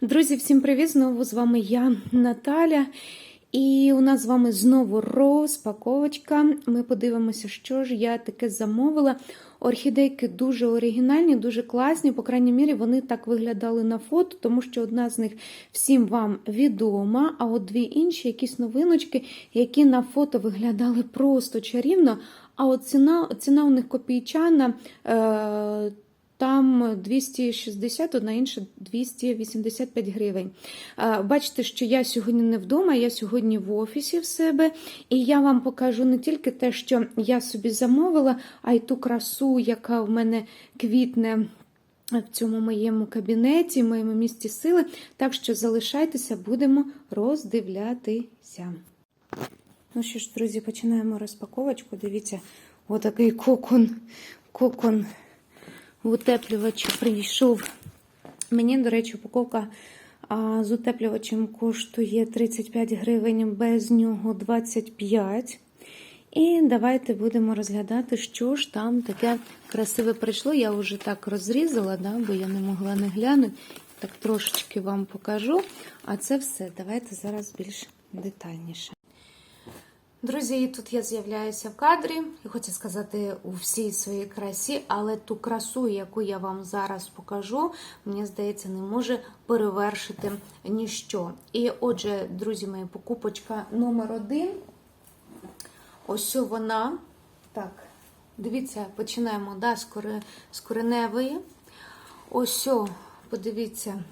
Друзі, всім привіт! Знову з вами я, Наталя. І у нас з вами знову розпаковочка. Ми подивимося, що ж я таке замовила. Орхідейки дуже оригінальні, дуже класні. По крайній мірі, вони так виглядали на фото, тому що одна з них всім вам відома, а от дві інші якісь новиночки, які на фото виглядали просто чарівно. А от ціна, ціна у них копійчана. Е там 260, одна інша 285 гривень. Бачите, що я сьогодні не вдома, я сьогодні в офісі в себе, і я вам покажу не тільки те, що я собі замовила, а й ту красу, яка в мене квітне. В цьому моєму кабінеті, в моєму місці сили. Так що залишайтеся, будемо роздивлятися. Ну що ж, друзі, починаємо розпаковочку. Дивіться, отакий кокон. Кокон утеплювач прийшов. Мені, до речі, упаковка з утеплювачем коштує 35 гривень, без нього 25. І давайте будемо розглядати, що ж там таке красиве прийшло. Я вже так розрізала, да, бо я не могла не глянути. Так трошечки вам покажу. А це все. Давайте зараз більш детальніше. Друзі, і тут я з'являюся в кадрі, і хочу сказати у всій своїй красі, але ту красу, яку я вам зараз покажу, мені здається, не може перевершити ніщо. І отже, друзі мої, покупочка номер один. Ось вона. Так, дивіться, починаємо да, з, коре, з кореневої. Ось, подивіться.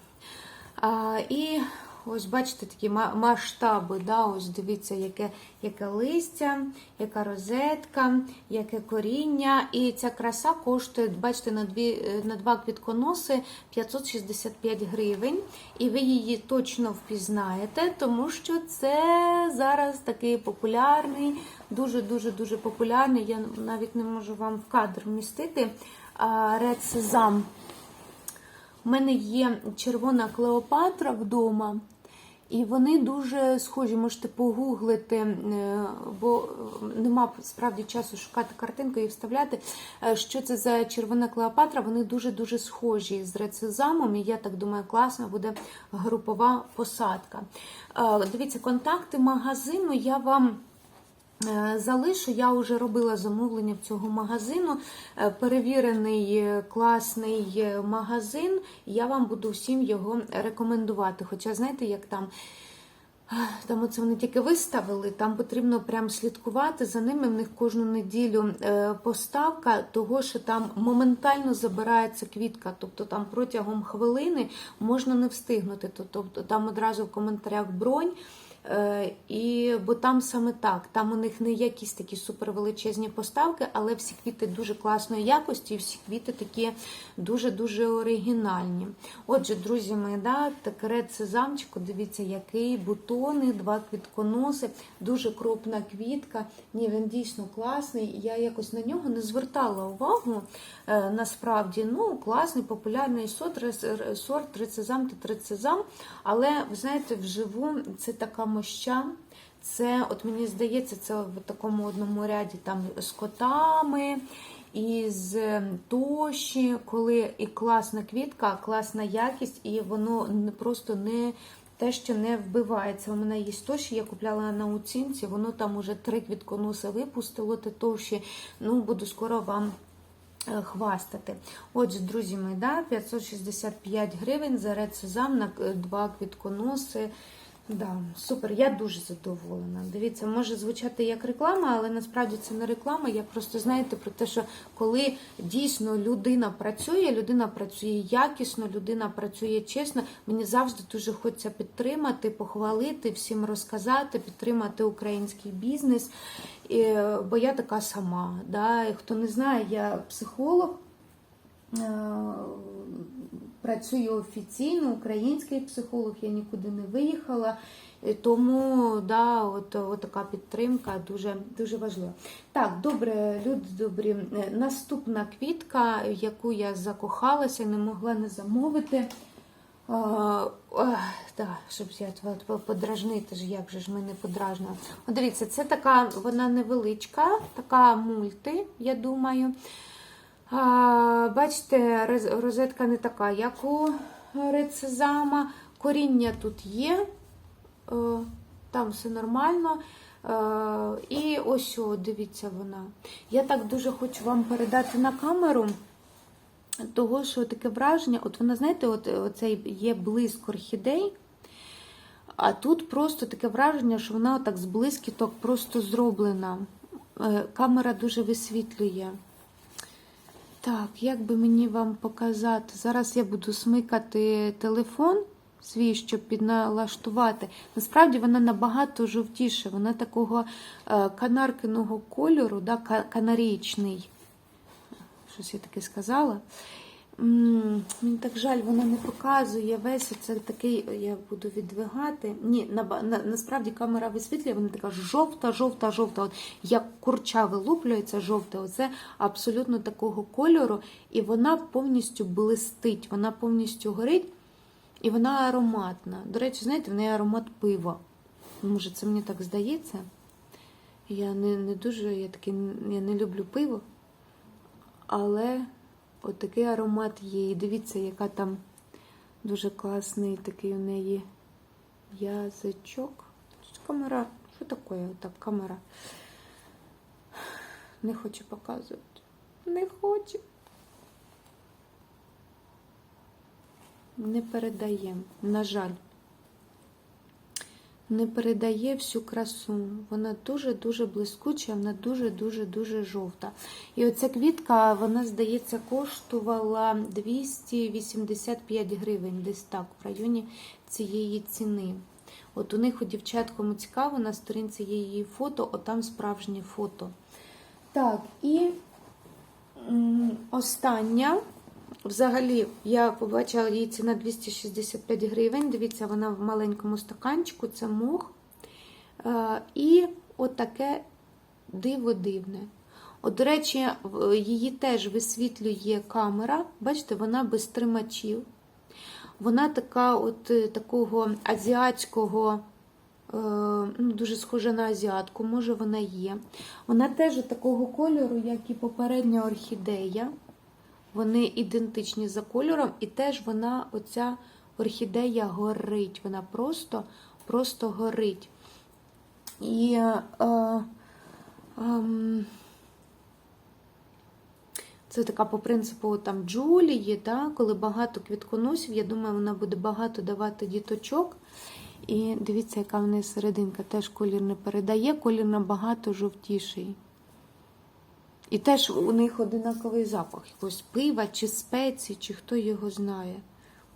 А, І Ось, бачите, такі масштаби. Да? Ось дивіться, яке яке листя, яка розетка, яке коріння. І ця краса коштує, бачите, на дві, на два квітконоси 565 гривень. І ви її точно впізнаєте, тому що це зараз такий популярний, дуже-дуже дуже популярний. Я навіть не можу вам в кадр вмістити. Ред Сезам. У мене є червона Клеопатра вдома. І вони дуже схожі, можете погуглити, е, бо нема справді часу шукати картинку і вставляти. Е, що це за червона Клеопатра? Вони дуже-дуже схожі з рецизамом, і я так думаю, класна буде групова посадка. Е, дивіться, контакти магазину я вам. Е, залишу, я вже робила замовлення в цього магазину. Е, перевірений е, класний магазин, я вам буду всім його рекомендувати. Хоча, знаєте, як там. Там оце вони тільки виставили, там потрібно прям слідкувати за ними. В них кожну неділю поставка, того що там моментально забирається квітка. Тобто там протягом хвилини можна не встигнути. Тобто там одразу в коментарях бронь. Е, і, Бо там саме так, там у них не якісь такі супервеличезні поставки, але всі квіти дуже класної якості, і всі квіти такі дуже-дуже оригінальні. Отже, друзі мої, да, такерет сезамчику, дивіться, який бутони, два квітконоси, дуже кропна квітка. Ні, він дійсно класний. Я якось на нього не звертала увагу. Е, насправді, ну, класний, популярний сорт, сорт трицезам та трицезам. Але, ви знаєте, вживу це така моща. Це, от мені здається, це в такому одному ряді там з котами, і з тоші, коли і класна квітка, класна якість, і воно просто не те, що не вбивається. У мене є тоші, я купляла на оцінці, воно там уже три квітконоси випустило, те тоші. Ну, буду скоро вам. Е, хвастати. Отже, друзі мої, да, 565 гривень за ред сезам на два квітконоси. Да, Супер, я дуже задоволена. Дивіться, може звучати як реклама, але насправді це не реклама. Я просто знаєте про те, що коли дійсно людина працює, людина працює якісно, людина працює чесно. Мені завжди дуже хочеться підтримати, похвалити, всім розказати, підтримати український бізнес. Бо я така сама. Да? І Хто не знає, я психолог. Е, працюю офіційно, український психолог, я нікуди не виїхала. Тому да, от, от така підтримка дуже дуже важлива. Так, добре, люди добрі. Е, наступна квітка, яку я закохалася, не могла не замовити. А, да, щоб я подражнити, ж, як же ж мене подражнила. Дивіться, це така, вона невеличка, така мульти, я думаю. А, Бачите, розетка не така, як у рецезама. Коріння тут є, е, там все нормально. Е, І ось, о, дивіться вона. Я так дуже хочу вам передати на камеру. Того, що таке враження, от вона, знаєте, от оцей є блиск орхідей, а тут просто таке враження, що вона так з блискіток просто зроблена. Е, Камера дуже висвітлює. Так, як би мені вам показати? Зараз я буду смикати телефон свій, щоб підналаштувати. Насправді вона набагато жовтіша, вона такого е, канаркиного кольору, да, канарічний. Щось я таке сказала. Мені так жаль, вона не показує весь це такий, я буду відвигати. Ні, на, на, насправді камера висвітлює, вона така жовта, жовта, жовта. От як курча вилуплюється жовте, оце абсолютно такого кольору, і вона повністю блистить, вона повністю горить, і вона ароматна. До речі, знаєте, в неї аромат пива. Може, це мені так здається. Я не, не дуже, я такий, я не люблю пиво. Але от такий аромат є. І дивіться, яка там дуже класний такий у неї язичок. Тут Камера, що таке? Так, камера. Не хочу показувати. Не хочу. Не передаємо. на жаль. Не передає всю красу. Вона дуже-дуже блискуча, вона дуже-дуже-дуже жовта. І оця квітка, вона, здається, коштувала 285 гривень, десь так, в районі цієї ціни. От у них у дівчат, кому цікаво, на сторінці є її фото, отам справжнє фото. Так, і остання. Взагалі, я побачила її ціна 265 гривень. Дивіться, вона в маленькому стаканчику, це мох. Е, І отаке диво дивне. От, до речі, її теж висвітлює камера. Бачите, вона без тримачів. Вона така, от е, такого азіатського, е, ну, дуже схожа на азіатку, може вона є. Вона теж такого кольору, як і попередня орхідея. Вони ідентичні за кольором, і теж вона, оця орхідея горить. Вона просто, просто горить. І е, е, ем, це така по принципу там Джулії, да, коли багато квітконосів, я думаю, вона буде багато давати діточок. І дивіться, яка в неї серединка теж колір не передає, колір набагато жовтіший. І теж у них одинаковий запах, якогось пива чи спеції, чи хто його знає.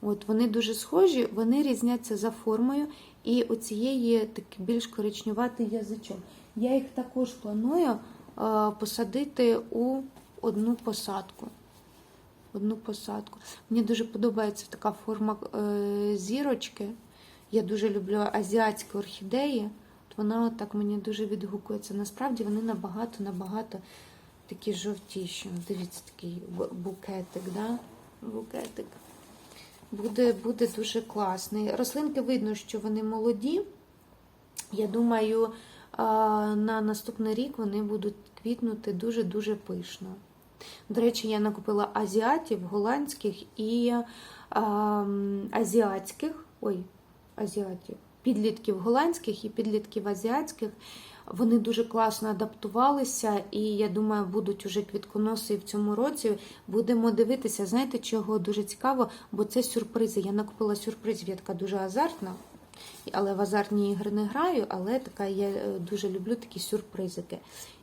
От Вони дуже схожі, вони різняться за формою, і у цієї такий більш коричневатий язичок. Я їх також планую посадити у одну посадку. Одну посадку. Мені дуже подобається така форма е, зірочки. Я дуже люблю азіатські орхідеї. От вона так мені дуже відгукується. Насправді вони набагато-набагато такі жовтіші. Дивіться, такий букетик, да? букетик. Буде, буде дуже класний. Рослинки видно, що вони молоді. Я думаю, на наступний рік вони будуть квітнути дуже-дуже пишно. До речі, я накупила азіатів, голландських і а, азіатських. Ой, азіатів. Підлітків голландських і підлітків азіатських. Вони дуже класно адаптувалися, і я думаю, будуть уже квітконоси в цьому році. Будемо дивитися. Знаєте, чого дуже цікаво, бо це сюрпризи. Я накупила сюрпризів, я така дуже азартна, але в азартні ігри не граю, але така я е, дуже люблю такі сюрпризики.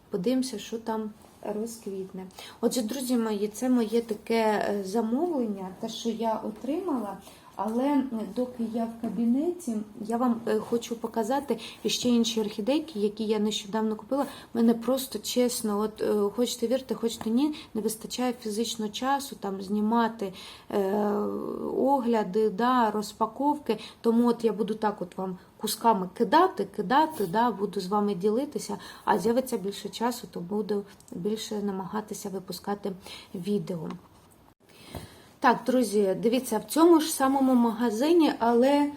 Подивимося, що там розквітне. Отже, друзі мої, це моє таке е, замовлення, те, що я отримала. Але е, доки я в кабінеті, я вам е, хочу показати ще інші орхідейки, які я нещодавно купила. Мене просто чесно, от е, хочете вірте, хочете ні, не вистачає фізично часу там знімати е, огляди, да, розпаковки. Тому от я буду так от вам кусками кидати, кидати, да, буду з вами ділитися, а з'явиться більше часу, то буду більше намагатися випускати відео. Так, друзі, дивіться, в цьому ж самому магазині, але,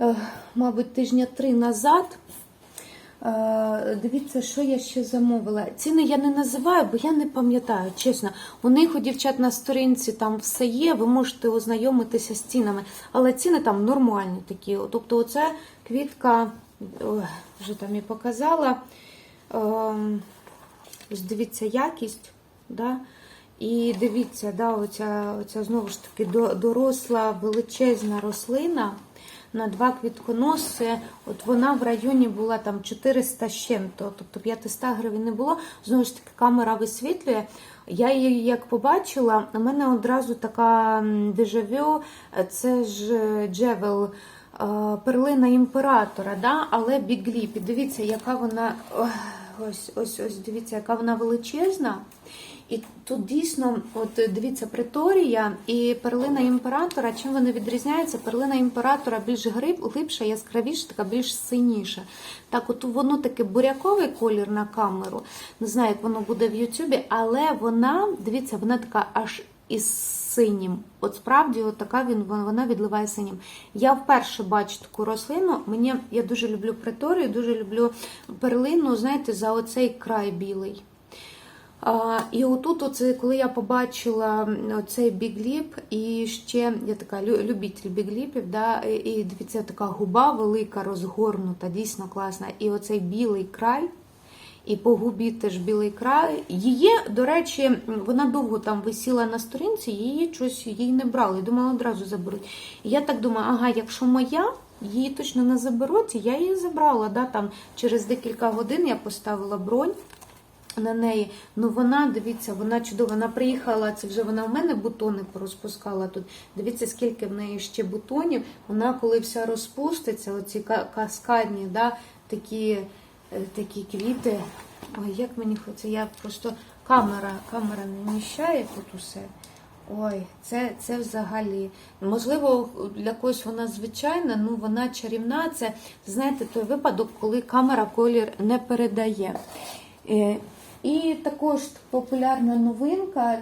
е, мабуть, тижня три назад Е, Дивіться, що я ще замовила. Ціни я не називаю, бо я не пам'ятаю, чесно. У них у дівчат на сторінці там все є, ви можете ознайомитися з цінами, але ціни там нормальні такі. Тобто, оце квітка, ой, вже там і показала. Ем, дивіться якість. Да? І дивіться, да, оця, оця знову ж таки доросла величезна рослина на два квітконоси. От вона в районі була там 400 з чим-то, тобто 500 гривень не було. Знову ж таки, камера висвітлює. Я її як побачила, у мене одразу така дежавю, це ж е, Джевел. е, Перлина імператора, да? але бігліп. Дивіться, яка вона. Ось, ось, ось, дивіться, яка вона величезна. І тут дійсно, от дивіться, приторія і перлина імператора. Чим вони відрізняються? Перлина імператора більш глибша, яскравіша, така більш синіша. Так, от воно таке буряковий колір на камеру. Не знаю, як воно буде в Ютубі, але вона, дивіться, вона така аж із синім. От справді, от така він вона відливає синім. Я вперше бачу таку рослину. Мені я дуже люблю приторію, дуже люблю перлину, знаєте, за оцей край білий. А, і отут, оце, коли я побачила цей бігліп, і ще я така лю- любитель бігліпів, да, і, дивіться, така губа велика, розгорнута, дійсно класна. І оцей білий край, і по губі теж білий край. Її, до речі, вона довго там висіла на сторінці, її щось її не брали. Думала, одразу заберуть. Я так думаю, ага, якщо моя. Її точно не заберуть, я її забрала. Да, там Через декілька годин я поставила бронь на неї. Ну вона, дивіться, вона чудова. Вона приїхала, це вже вона в мене бутони порозпускала тут. Дивіться, скільки в неї ще бутонів. Вона, коли вся розпуститься, оці каскадні, да, такі, е, такі квіти. Ой, як мені хочеться, я просто камера, камера не вміщає тут усе. Ой, це, це взагалі. Можливо, для когось вона звичайна, ну вона чарівна. Це, знаєте, той випадок, коли камера колір не передає. І також популярна новинка,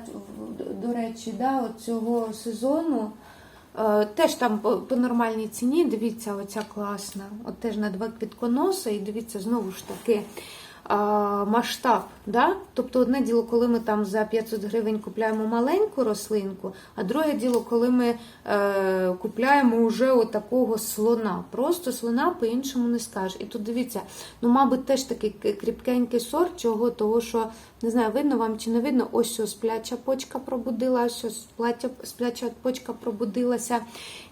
до речі, да, от цього сезону. Е, Теж там по, нормальній ціні, дивіться, оця класна. От теж на два підконоси, і дивіться, знову ж таки масштаб. Да? Тобто одне діло, коли ми там за 500 гривень купляємо маленьку рослинку, а друге діло, коли ми е, купляємо вже отакого слона. Просто слона по-іншому не скажеш. І тут дивіться, ну, мабуть, теж такий кріпкенький сорт, чого, того, що не знаю, видно вам чи не видно, ось ось спляча почка пробудила, ось ось спляча, спляча почка пробудилася.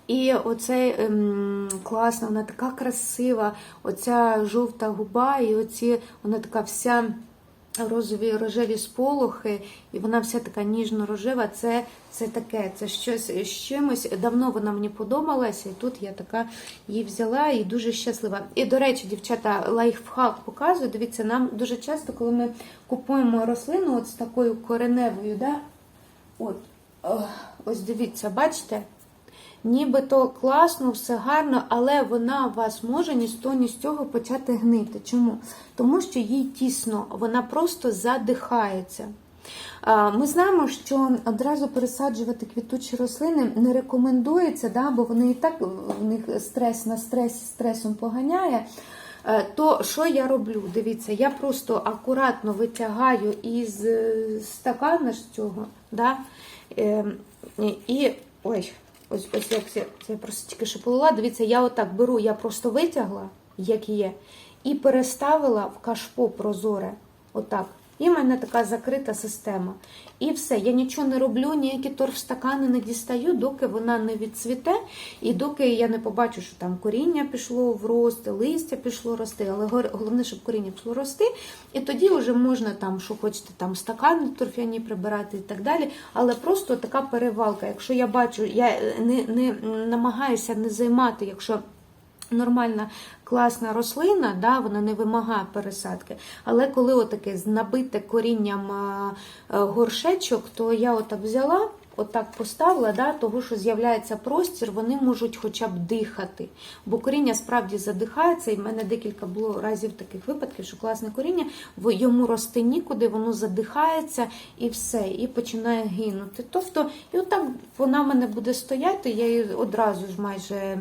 І оце ем, класно, вона така красива, оця жовта губа, і оці вона така вся розові рожеві сполохи, і вона вся така ніжно-рожева. Це, це таке, це щось з чимось. Давно вона мені подобалася, і тут я така її взяла і дуже щаслива. І, до речі, дівчата, лайфхак показую. Дивіться, нам дуже часто, коли ми купуємо рослину от з такою кореневою, да? от, ось дивіться, бачите? Нібито класно, все гарно, але вона у вас може ні з того, ні з цього почати гнити. Чому? Тому що їй тісно, вона просто задихається. Ми знаємо, що одразу пересаджувати квітучі рослини не рекомендується, да, бо вони і так в них стрес на стресі стресом поганяє. Е, То що я роблю? Дивіться, я просто акуратно витягаю із е, стакана з цього, да, е, і ой, ось ось як це, це просто тільки що полила. Дивіться, я отак беру, я просто витягла, як є, і переставила в кашпо прозоре. Отак. І в мене така закрита система. І все, я нічого не роблю, ніякі торфстакани не дістаю, доки вона не відцвіте, і доки я не побачу, що там коріння пішло в рост, листя пішло рости, але головне, щоб коріння пішло рости. І тоді вже можна там, що хочете, там стакани торфяні прибирати і так далі. Але просто така перевалка. Якщо я бачу, я е, не, не намагаюся не займати, якщо нормальна класна рослина, да, вона не вимагає пересадки. Але коли отаке набите корінням а, а, горшечок, то я отак взяла отак поставила, да, того, що з'являється простір, вони можуть хоча б дихати. Бо коріння справді задихається, і в мене декілька було разів таких випадків, що класне коріння, йому рости нікуди, воно задихається і все, і починає гинути. Тобто, і отак вона в мене буде стояти, я її одразу ж майже,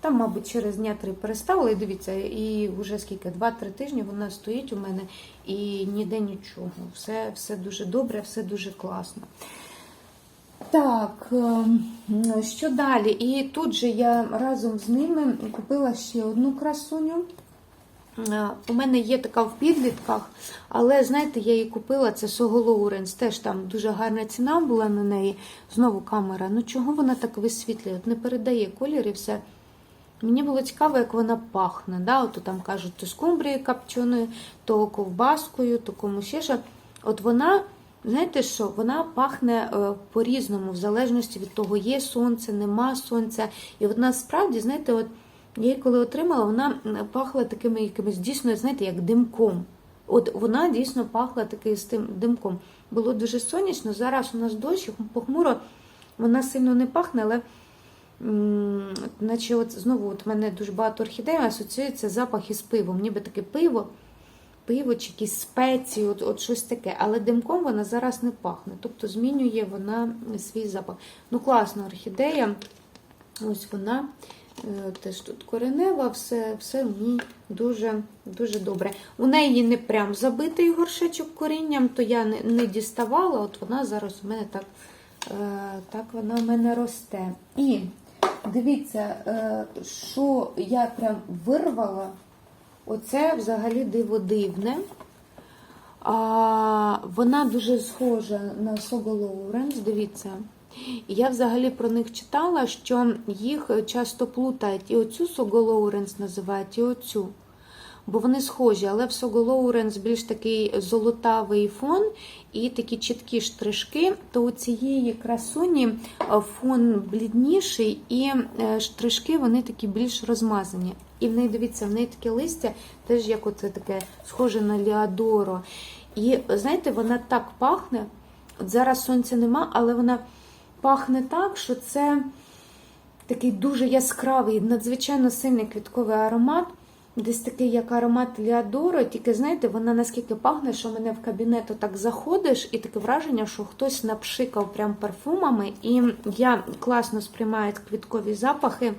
там, мабуть, через дня три переставила, і дивіться, і вже скільки, два-три тижні вона стоїть у мене і ніде нічого. Все, все дуже добре, все дуже класно. Так, ем, що далі? І тут же я разом з ними купила ще одну красуню. Е, У мене є така в підлітках, але знаєте, я її купила, це Сого Лоуренс, теж там дуже гарна ціна була на неї. Знову камера. Ну чого вона так висвітлює? От не передає колір і все. Мені було цікаво, як вона пахне. Да? От там кажуть, то скумбрією копченою, то ковбаскою, то кому ще. От вона, знаєте що, вона пахне е, по-різному, в залежності від того, є сонце, нема сонця. І от насправді, знаєте, от я її коли отримала, вона пахла такими якимось дійсно, знаєте, як димком. От вона дійсно пахла таким з тим димком. Було дуже сонячно. Зараз у нас дощ, похмуро, вона сильно не пахне, але наче от знову от мене дуже багато орхідей асоціюється запах із пивом. Ніби таке пиво, пиво чи якісь спеції, от, от щось таке. Але димком вона зараз не пахне. Тобто змінює вона свій запах. Ну, класна орхідея. Ось вона. Е, Теж тут коренева, все, все в ній дуже, дуже добре. У неї не прям забитий горшечок корінням, то я не, не діставала, от вона зараз у мене так, е, так вона в мене росте. І дивіться, е, що я прям вирвала, оце взагалі диво дивне. А, вона дуже схожа на Сого Лоуренс, дивіться. Я взагалі про них читала, що їх часто плутають. І оцю Сого Лоуренс називають, і оцю. Бо вони схожі, але в Сого Лоуренс більш такий золотавий фон і такі чіткі штришки, то у цієї красуні е, фон блідніший, і е, штришки вони такі більш розмазані. І в неї, дивіться, в неї таке листя, теж як оце таке схоже на Ліадоро. І знаєте, вона так пахне. От зараз сонця нема, але вона пахне так, що це такий дуже яскравий, надзвичайно сильний квітковий аромат. Десь такий, як аромат Ліадоро, тільки знаєте, вона наскільки пахне, що мене в кабінет так заходиш, і таке враження, що хтось напшикав прям парфумами. І я класно сприймаю квіткові запахи,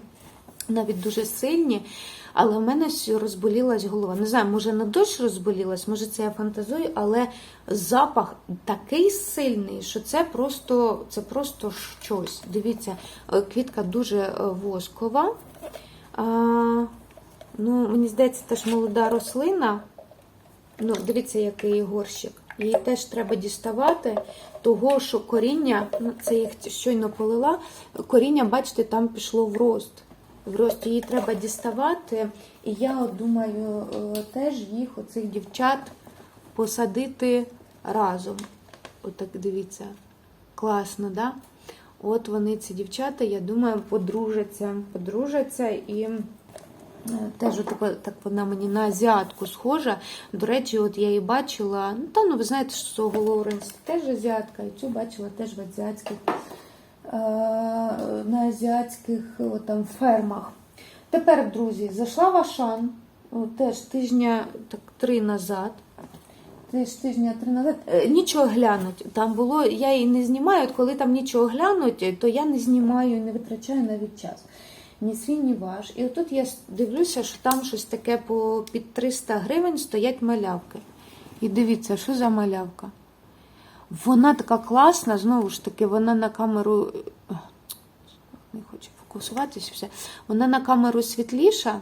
навіть дуже сильні. Але в мене розболілась голова. Не знаю, може на дощ розболілась, може це я фантазую, але запах такий сильний, що це просто, це просто щось. Дивіться, е, квітка дуже е, воскова. А, Ну, мені здається, теж молода рослина. Ну, дивіться, який горщик. Її теж треба діставати, того, що коріння, ну це я щойно полила, коріння, бачите, там пішло в рост. В рост її треба діставати. І я думаю, е, теж їх, оцих дівчат, посадити разом. Отак дивіться. Класно, да? От вони, ці дівчата, я думаю, подружаться. Подружаться і. е, Теж отако, так вона мені на азіатку схожа. До речі, от я її бачила. Ну, та, ну ви знаєте, що Лоуренс теж азіатка, і цю бачила теж в азіатських, на азіатських там, фермах. Тепер, друзі, зайшла в Ашан теж тижня так, три назад. Теж тижня три назад. Е, Нічого глянуть. Там було, я її не знімаю. От коли там нічого глянуть, то я не знімаю і не витрачаю навіть час ні свій, ні ваш. І отут я дивлюся, що там щось таке по під 300 гривень стоять малявки. І дивіться, що за малявка. Вона така класна, знову ж таки, вона на камеру. Не хочу фокусуватися все. Вона на камеру світліша.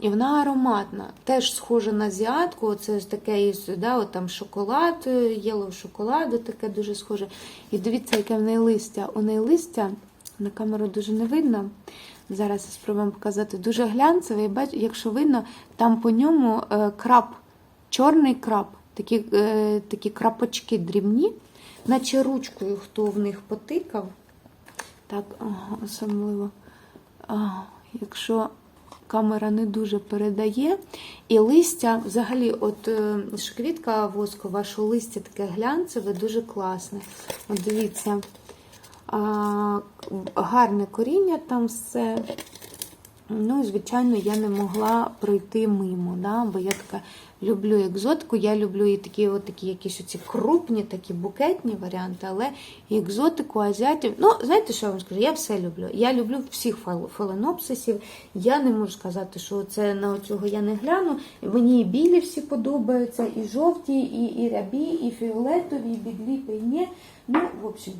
І вона ароматна, теж схожа на азіатку, оце ж таке із, да, там шоколад, єло шоколаду, таке дуже схоже. І дивіться, яке в неї листя. У неї листя на камеру дуже не видно. Зараз я спробуємо показати. Дуже глянцевий. Бач, якщо видно, там по ньому е, крап, чорний крап, такі, е, такі крапочки дрібні, наче ручкою хто в них потикав. Так, особливо. Якщо камера не дуже передає. І листя, взагалі, от е, ж квітка воскова, що листя таке глянцеве, дуже класне. От дивіться. Гарне коріння там все. Ну, звичайно, я не могла пройти мимо, да? бо я така люблю екзотику, я люблю і такі, от якісь оці крупні, такі букетні варіанти, але екзотику, азіатів. Ну, знаєте, що я вам скажу? Я все люблю. Я люблю всіх фаленопсисів. Я не можу сказати, що це на цього я не гляну. Мені і білі всі подобаються, і жовті, і, і рябі, і фіолетові, і бігліпи, і ні. Ну, в общем.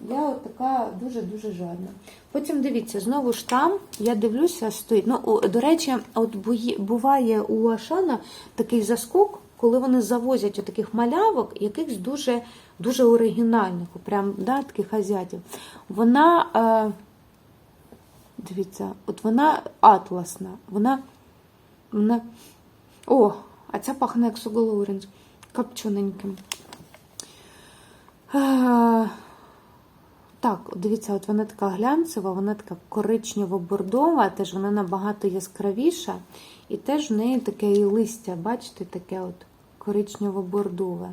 Я от така дуже-дуже жадна. Потім дивіться, знову ж там, я дивлюся, стоїть. Ну, до речі, от буває у Ашана такий заскок, коли вони завозять таких малявок, якихось дуже дуже оригінальних, прям да, таких азіатів. Вона, е, дивіться, от вона атласна, вона, вона. О, а ця пахне як суголоуренс, копчененьким. Так, дивіться, от вона така глянцева, вона така коричнево-бордова, теж вона набагато яскравіша. І теж в неї таке і листя, бачите, таке от коричнево-бордове.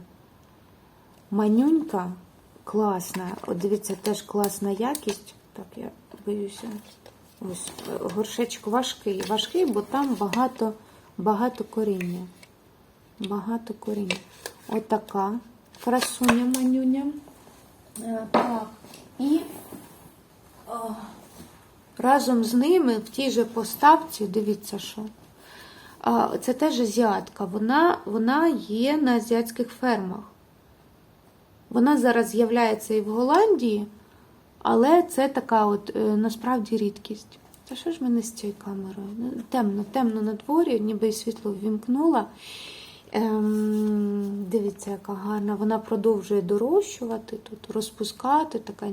Манюнька класна. От дивіться, теж класна якість. Так, я боюся. Ось горшечок важкий. Важкий, бо там багато, багато коріння. Багато коріння. Отака красуня манюня. Е, Так. І о, разом з ними в тій же поставці, дивіться, що. А, Це теж азіатка. Вона, вона є на азіатських фермах. Вона зараз з'являється і в Голландії, але це така от е, насправді рідкість. Та що ж мене з цією камерою? Темно, темно на дворі, ніби і світло ввімкнула. Ем, дивіться, яка гарна. Вона продовжує дорощувати тут, розпускати така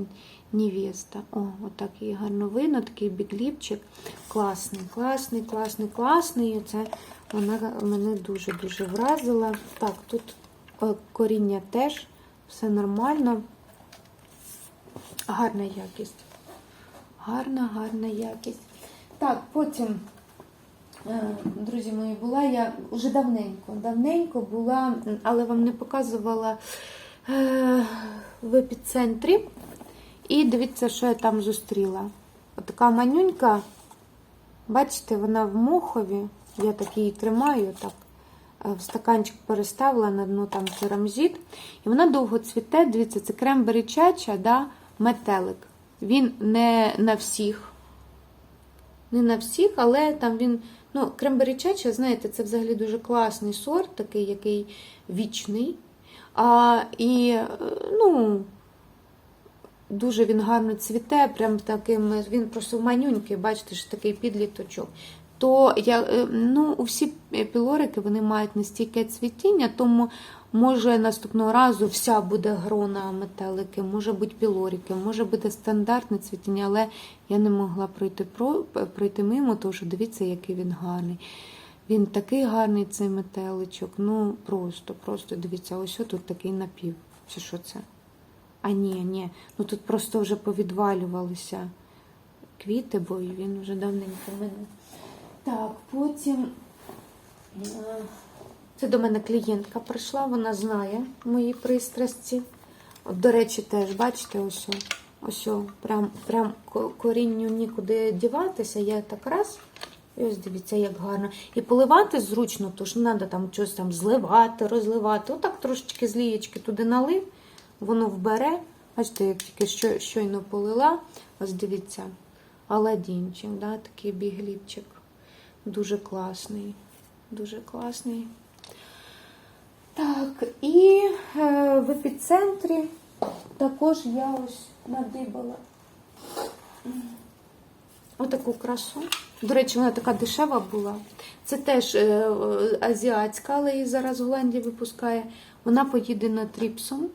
невеста. О, отак її гарно видно, такий бігліпчик. Класний, класний, класний, класний. І Це вона мене дуже-дуже вразила. Так, тут е, коріння теж, все нормально. Гарна якість. Гарна, гарна якість. Так, потім. Е, Друзі мої, була я вже давненько, давненько була, але вам не показувала е, в епіцентрі. І дивіться, що я там зустріла. Отака манюнька, бачите, вона в мохові. Я так її тримаю, так, е, в стаканчик переставила на дно там керамзит. І вона довго цвіте. Дивіться, це крембері чача, да, метелик. Він не на всіх не на всіх, але там він. Ну, кремберічача, знаєте, це взагалі дуже класний сорт, такий, який вічний. А, І, е, ну, дуже він гарно цвіте, прям таким, він просто манюнький, бачите, що такий підліточок. То я, е, ну, усі пілорики вони мають нестійке цвітіння, тому може наступного разу вся буде грона метелики, може бути пілорики, може бути стандартне цвітіння, але я не могла пройти про, пройти мимо, тому що дивіться, який він гарний. Він такий гарний цей метеличок. Ну просто, просто дивіться, ось тут такий напів. Чи що це? А ні, ні. Ну тут просто вже повідвалювалися квіти, бо він вже давненько мене. Так, потім. Це до мене клієнтка прийшла, вона знає мої пристрасті. От, до речі, теж, бачите, ось, ось, прям, прям корінню нікуди діватися. Я так раз. І ось дивіться, як гарно. І поливати зручно, тож не треба там щось там зливати, розливати. Отак трошечки з лієчки туди налив, воно вбере. Бачите, як тільки що, щойно полила. Ось дивіться, Аладдінчик, да, такий бігліпчик. Дуже класний. Дуже класний. Так, і е, в епіцентрі також я ось надибала отаку красу. До речі, вона така дешева була. Це теж е, е, азіатська, але її зараз Голландія випускає. Вона поїде на Тріпсом.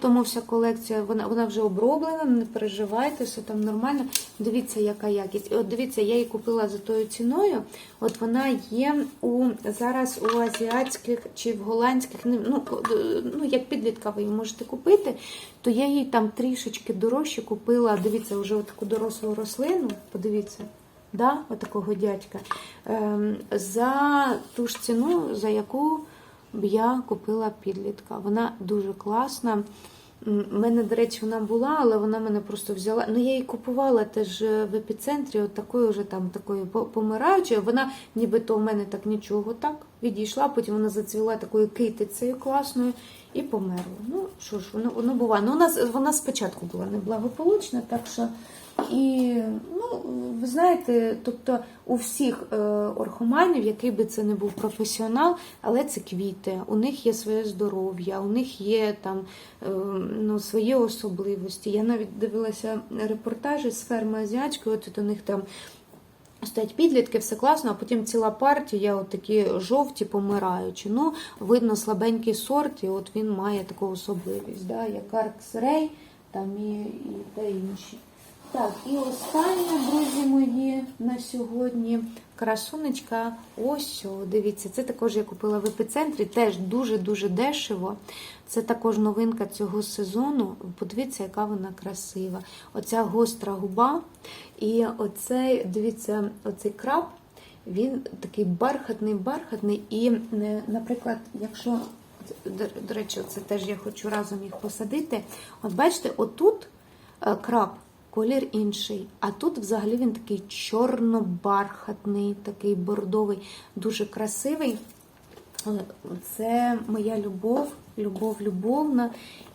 Тому вся колекція, вона, вона вже оброблена, не переживайте, все там нормально. Дивіться, яка якість. І От дивіться, я її купила за тою ціною. От вона є у зараз у азіатських чи в голландських, ну, ну, як підлітка ви її можете купити, то я її там трішечки дорожче купила. Дивіться, вже таку дорослу рослину. Подивіться. Да, отакого дядька. Ем, за ту ж ціну, за яку я купила підлітка. Вона дуже класна. В мене, до речі, вона була, але вона мене просто взяла. Ну, я її купувала теж е, в епіцентрі, от такою вже там такою по- помираючою. Вона нібито у мене так нічого так відійшла, потім вона зацвіла такою китицею класною і померла. Ну, що ж, воно, воно буває. Ну, у нас вона спочатку була неблагополучна, так що. І ну, ви знаєте, тобто у всіх е, орхоманів, який би це не був професіонал, але це квіти, у них є своє здоров'я, у них є там е, ну, свої особливості. Я навіть дивилася репортажі з ферми азіатської, от у них там. Стоять підлітки, все класно, а потім ціла партія, от такі жовті, помираючі. Ну, видно, слабенький сорт, і от він має таку особливість, да, як Аркс Рей там і, і та інші. Так, і останнє, друзі мої, на сьогодні красунечка. Ось, о, дивіться, це також я купила в епіцентрі, теж дуже-дуже дешево. Це також новинка цього сезону. Подивіться, яка вона красива. Оця гостра губа. І оцей, дивіться, оцей краб, він такий бархатний, бархатний. І, е, наприклад, якщо, до, до речі, це теж я хочу разом їх посадити. От бачите, отут е, краб. Колір інший, а тут взагалі він такий чорно-бархатний, такий бордовий, дуже красивий. Це моя любов, любов любовна.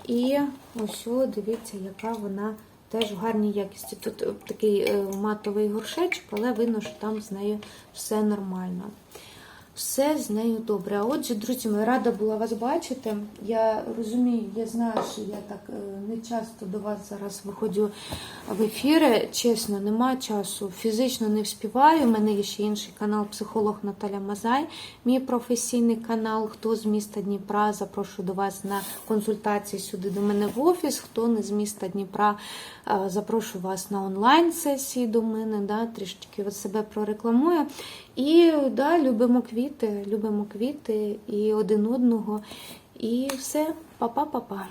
І ось, дивіться, яка вона теж в гарній якісті. Тут е, такий е, матовий горшечок, але видно, що там з нею все нормально. Все з нею добре. Отже, друзі, мої, рада була вас бачити. Я розумію, я знаю, що я так е, не часто до вас зараз виходжу в ефіри. Чесно, нема часу. Фізично не вспіваю. У мене є ще інший канал Психолог Наталя Мазай, мій професійний канал. Хто з міста Дніпра, запрошую до вас на консультації сюди до мене в офіс. Хто не з міста Дніпра, запрошую вас на онлайн-сесії до мене. Да, трішечки себе прорекламую. І да, любимо квіти, любимо квіти і один одного. І все, па-па-па-па.